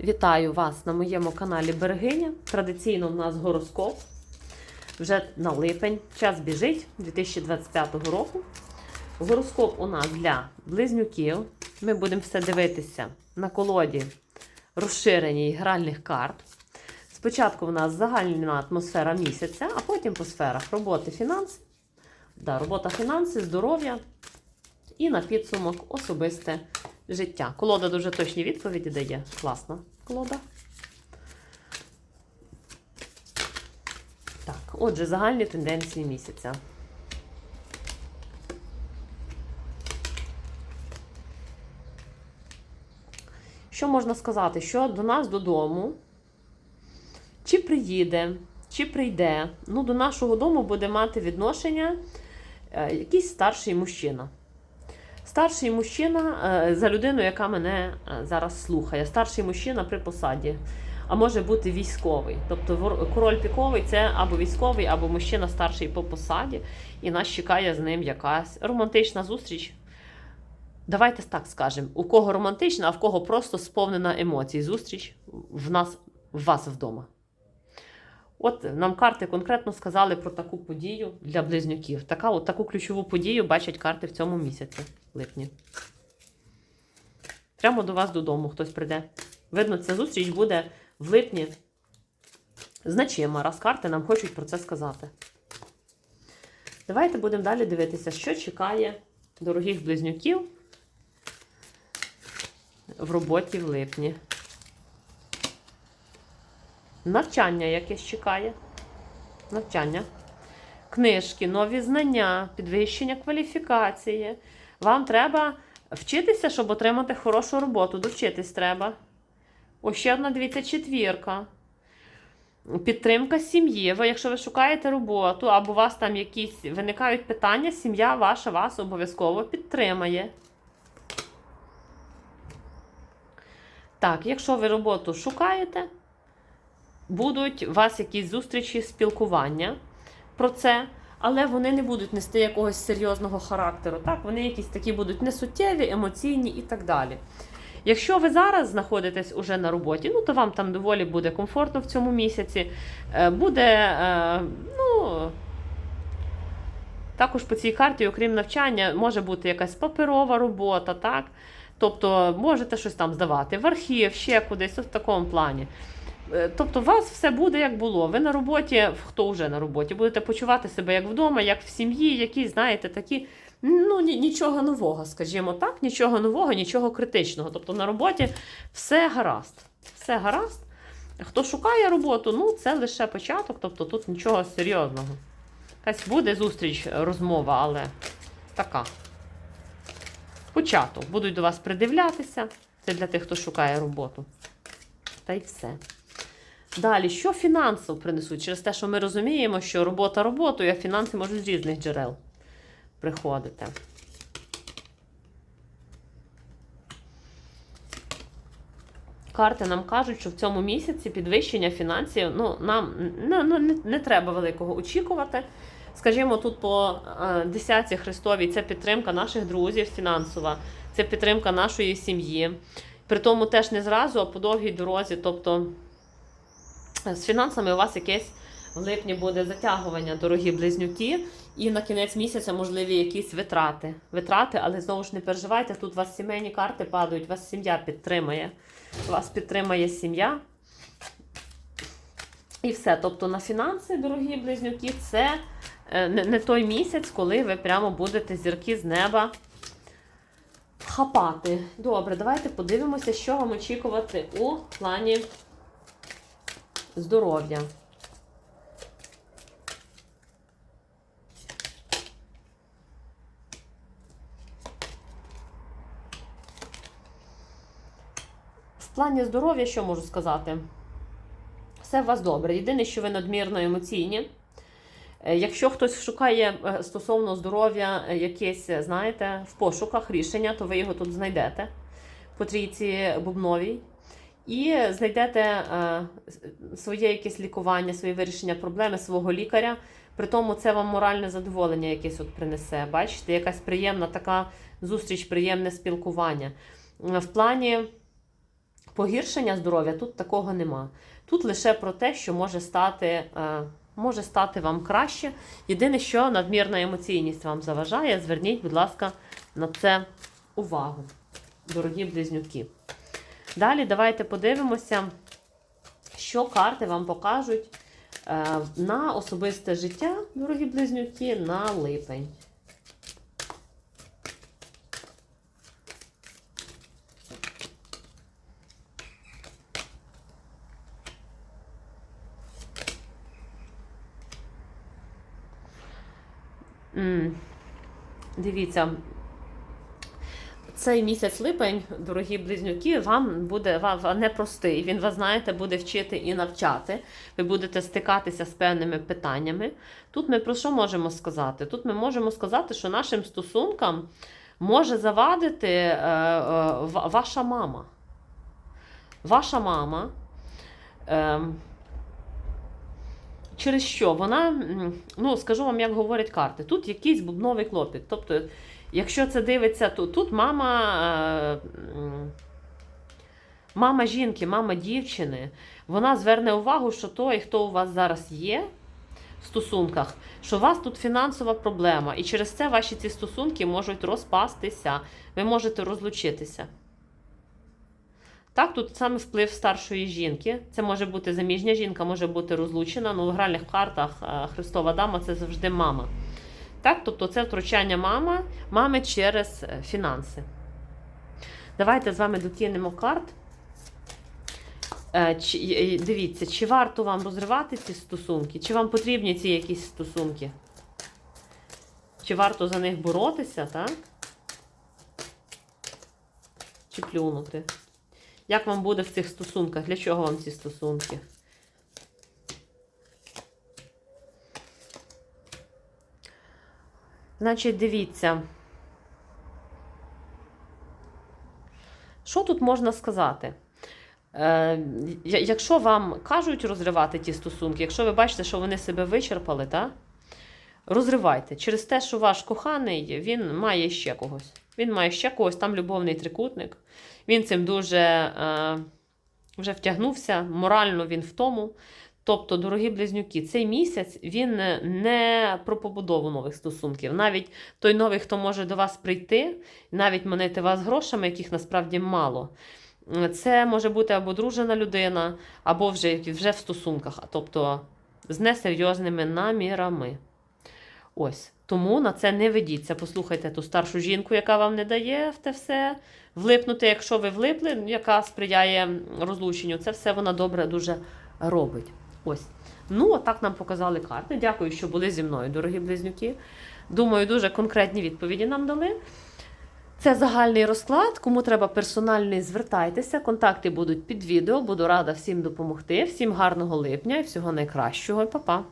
Вітаю вас на моєму каналі Берегиня. Традиційно у нас гороскоп. Вже на липень. Час біжить 2025 року. Гороскоп у нас для близнюків. Ми будемо все дивитися на колоді розширеній гральних карт. Спочатку у нас загальна атмосфера місяця, а потім по сферах роботи, фінанси. Да, робота, фінанси, здоров'я і на підсумок особисте життя. Колода дуже точні відповіді дає. Класна колода. Так, отже, загальні тенденції місяця. Що можна сказати? Що до нас додому, чи приїде, чи прийде, ну, до нашого дому буде мати відношення е, якийсь старший мужчина. Старший мужчина е, за людину, яка мене е, зараз слухає. Старший мужчина при посаді. А може бути військовий. Тобто король піковий це або військовий, або мужчина старший по посаді, і нас чекає з ним якась романтична зустріч. Давайте так скажемо: у кого романтична, а в кого просто сповнена емоцій. Зустріч в нас, в вас вдома. От нам карти конкретно сказали про таку подію для близнюків. Така, от, таку ключову подію бачать карти в цьому місяці, липні. Прямо до вас додому хтось прийде. Видно, ця зустріч буде в липні значима, раз карти нам хочуть про це сказати. Давайте будемо далі дивитися, що чекає дорогих близнюків в роботі в липні. Навчання якесь чекає. Навчання. Книжки, нові знання, підвищення кваліфікації. Вам треба вчитися, щоб отримати хорошу роботу. Довчитись треба. Ось ще одна, дивіться, четвірка. Підтримка сім'ї. Ви, якщо ви шукаєте роботу, або у вас там якісь виникають питання, сім'я ваша вас обов'язково підтримає. Так, якщо ви роботу шукаєте, будуть у вас якісь зустрічі, спілкування про це, але вони не будуть нести якогось серйозного характеру. Так, вони якісь такі будуть несуттєві, емоційні і так далі. Якщо ви зараз знаходитесь уже на роботі, ну то вам там доволі буде комфортно в цьому місяці. Е, Буде, е, ну. Також по цій карті, окрім навчання, може бути якась паперова робота, так? Тобто можете щось там здавати в архів, ще кудись, в такому плані. Е, Тобто, у вас все буде як було. Ви на роботі, хто вже на роботі, будете почувати себе як вдома, як в сім'ї, які, знаєте, такі, ну нічого нового, скажімо так, нічого нового, нічого критичного. Тобто на роботі все гаразд. Все гаразд. Хто шукає роботу, ну це лише початок, тобто тут нічого серйозного. Якась буде зустріч, розмова, але така. Початок. Будуть до вас придивлятися. Це для тих, хто шукає роботу. Та й все. Далі, що фінансово принесуть? Через те, що ми розуміємо, що робота роботою, а фінанси можуть з різних джерел приходити. Карти нам кажуть, що в цьому місяці підвищення фінансів, ну, нам не, не, не треба великого очікувати. Скажімо, тут по е, десятці Христовій це підтримка наших друзів фінансова, це підтримка нашої сім'ї. При тому теж не зразу, а по довгій дорозі. Тобто з фінансами у вас якесь в липні буде затягування, дорогі близнюки, і на кінець місяця можливі якісь витрати. Витрати, але знову ж не переживайте, тут у вас сімейні карти падають, вас сім'я підтримає. Вас підтримає сім'я. І все. Тобто на фінанси, дорогі близнюки, це е, не, не той місяць, коли ви прямо будете зірки з неба хапати. Добре, давайте подивимося, що вам очікувати у плані здоров'я. В плані здоров'я, що можу сказати? Все у вас добре. Єдине, що ви надмірно емоційні. Е, Якщо хтось шукає е, стосовно здоров'я е, якесь, знаєте, в пошуках рішення, то ви його тут знайдете по трійці бубновій. І знайдете е, своє якесь лікування, своє вирішення проблеми свого лікаря. При тому це вам моральне задоволення якесь от принесе. Бачите, якась приємна така зустріч, приємне спілкування. Е, В плані погіршення здоров'я тут такого нема. Тут лише про те, що може стати, е, може стати вам краще. Єдине, що надмірна емоційність вам заважає, зверніть, будь ласка, на це увагу, дорогі близнюки. Далі давайте подивимося, що карти вам покажуть е, на особисте життя, дорогі близнюки, на липень. Дивіться, цей місяць липень, дорогі близнюки, вам буде вам непростий. Він вас, знаєте, буде вчити і навчати. Ви будете стикатися з певними питаннями. Тут ми про що можемо сказати? Тут ми можемо сказати, що нашим стосункам може завадити е, е, ваша мама. Ваша мама. Е, Через що? Вона, ну скажу вам, як говорять карти, тут якийсь бубновий клопіт. Тобто, якщо це дивиться, то тут мама, е, мама жінки, мама дівчини, вона зверне увагу, що той, хто у вас зараз є в стосунках, що у вас тут фінансова проблема, і через це ваші ці стосунки можуть розпастися, ви можете розлучитися. Так, тут саме вплив старшої жінки. Це може бути заміжня жінка, може бути розлучена. Ну, в гральних картах е, Христова дама це завжди мама. Так, тобто це втручання мама, мами через е, фінанси. Давайте з вами докинемо карт. Е, е, дивіться, чи варто вам розривати ці стосунки, чи вам потрібні ці якісь стосунки? Чи варто за них боротися, так? Чи плюнути? Як вам буде в цих стосунках? Для чого вам ці стосунки? Значить, дивіться. Що тут можна сказати? Е, якщо вам кажуть розривати ті стосунки, якщо ви бачите, що вони себе вичерпали, та? розривайте. Через те, що ваш коханий, він має ще когось. Він має ще когось, там любовний трикутник. Він цим дуже е, вже втягнувся, морально він в тому. Тобто, дорогі близнюки, цей місяць він не про побудову нових стосунків. Навіть той новий, хто може до вас прийти, навіть манити вас грошами, яких насправді мало. Це може бути або дружена людина, або вже, вже в стосунках, тобто з несерйозними намірами. Ось. Тому на це не ведіться. Послухайте ту старшу жінку, яка вам не дає в те все влипнути, якщо ви влипли, яка сприяє розлученню. Це все вона добре дуже робить. Ось. Ну, отак нам показали карти. Дякую, що були зі мною, дорогі близнюки. Думаю, дуже конкретні відповіді нам дали. Це загальний розклад. Кому треба персональний, звертайтеся. Контакти будуть під відео. Буду рада всім допомогти. Всім гарного липня і всього найкращого. Па-па!